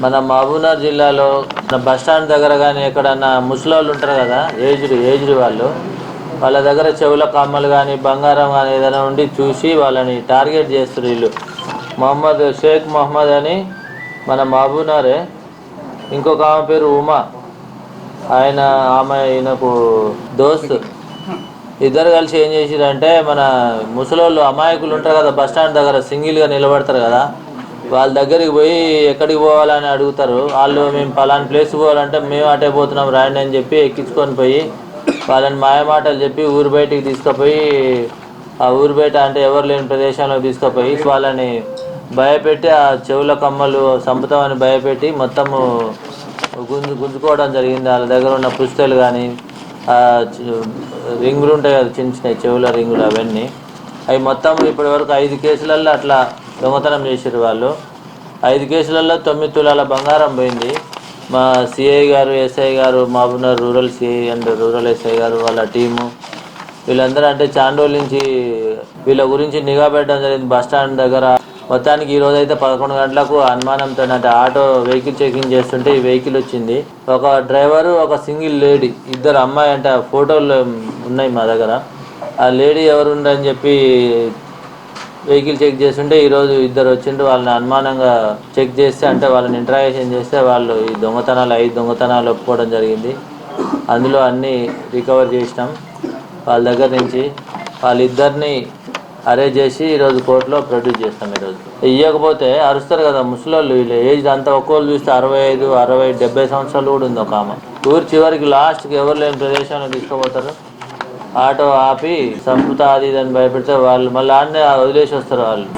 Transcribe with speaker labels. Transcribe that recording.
Speaker 1: మన మహబూబ్నగర్ జిల్లాలో మన బస్ స్టాండ్ దగ్గర కానీ ఎక్కడన్నా ముసలోళ్ళు ఉంటారు కదా ఏజ్డ్ ఏజ్డ్ వాళ్ళు వాళ్ళ దగ్గర చెవుల కమ్మలు కానీ బంగారం కానీ ఏదైనా ఉండి చూసి వాళ్ళని టార్గెట్ చేస్తారు వీళ్ళు. మొహమ్మద్ షేక్ మొహమ్మద్ అని మన మహబూబ్నగరే ఇంకొక ఆమె పేరు ఉమా. ఆయన ఆమె ఈయనకు దోస్త్. ఇద్దరు కలిసి ఏం చేసిరంటే మన ముసలోళ్ళు అమాయకులు ఉంటారు కదా బస్ స్టాండ్ దగ్గర సింగిల్గా నిలబడతారు కదా వాళ్ళ దగ్గరికి పోయి ఎక్కడికి పోవాలని అడుగుతారు. వాళ్ళు మేము పలానా ప్లేస్ పోవాలంటే మేము అటే పోతున్నాం రాండి అని చెప్పి ఎక్కించుకొని పోయి వాళ్ళని మాయమాటలు చెప్పి ఊరు బయటికి తీసుకుపోయి ఆ ఊరు బయట అంటే ఎవరు లేని ప్రదేశంలో తీసుకుపోయి వాళ్ళని భయపెట్టి ఆ చెవుల కమ్మలు చంపుతామని భయపెట్టి మొత్తము గుంజు గుంజుకోవడం జరిగింది. వాళ్ళ దగ్గర ఉన్న పుస్తలు కానీ ఆ రింగులు ఉంటాయి కదా చిన్న చిన్న చెవుల రింగులు అవన్నీ. అవి మొత్తం ఇప్పటి వరకు ఐదు కేసులలో అట్లా దొంగతనం చేసారు వాళ్ళు. ఐదు కేసులలో తొమ్మిది తులాల బంగారం పోయింది. మా సిఐ గారు ఎస్ఐ గారు Mahabubnagar rural CI and rural SI గారు వాళ్ళ టీము. వీళ్ళందరూ అంటే చాండోల్ నుంచి వీళ్ళ గురించి నిఘా పెట్టడం జరిగింది బస్ స్టాండ్ దగ్గర. మొత్తానికి ఈ రోజు అయితే పదకొండు గంటలకు అనుమానంతో అంటే ఆటో వెహికల్ చెకింగ్ చేస్తుంటే ఈ వెహికల్ వచ్చింది. ఒక డ్రైవరు ఒక సింగిల్ లేడీ ఇద్దరు అమ్మాయి అంటే ఆ ఫోటోలు ఉన్నాయి మా దగ్గర. ఆ లేడీ ఎవరుండని చెప్పి వెహికల్ చెక్ చేస్తుంటే ఈరోజు ఇద్దరు వచ్చిండ్రు వాళ్ళని అనుమానంగా చెక్ చేస్తే అంటే వాళ్ళని ఇంట్రాగేషన్ చేస్తే వాళ్ళు ఈ దొంగతనాలు ఐదు దొంగతనాలు ఒప్పుకోవడం జరిగింది. అందులో అన్నీ రికవర్ చేసినాం. వాళ్ళ దగ్గర నుంచి వాళ్ళిద్దరిని అరేంజ్ చేసి ఈరోజు కోర్టులో ప్రొడ్యూస్ చేస్తాం ఈరోజు ఇవ్వకపోతే అరుస్తారు కదా ముసలోళ్ళు వీళ్ళు. ఏజ్ అంతా ఒక్కోళ్ళు చూస్తే అరవై ఐదు అరవై డెబ్బై సంవత్సరాలు కూడా ఉంది ఒక ఆమె. ఊరు చివరికి లాస్ట్కి ఎవరు లేని ప్రదేశంలో తీసుకుపోతారు? ఆటో ఆపి సంపుతా అది ఇది అని భయపెడితే వాళ్ళు మళ్ళీ ఆడనే వదిలేసి వస్తారు వాళ్ళు.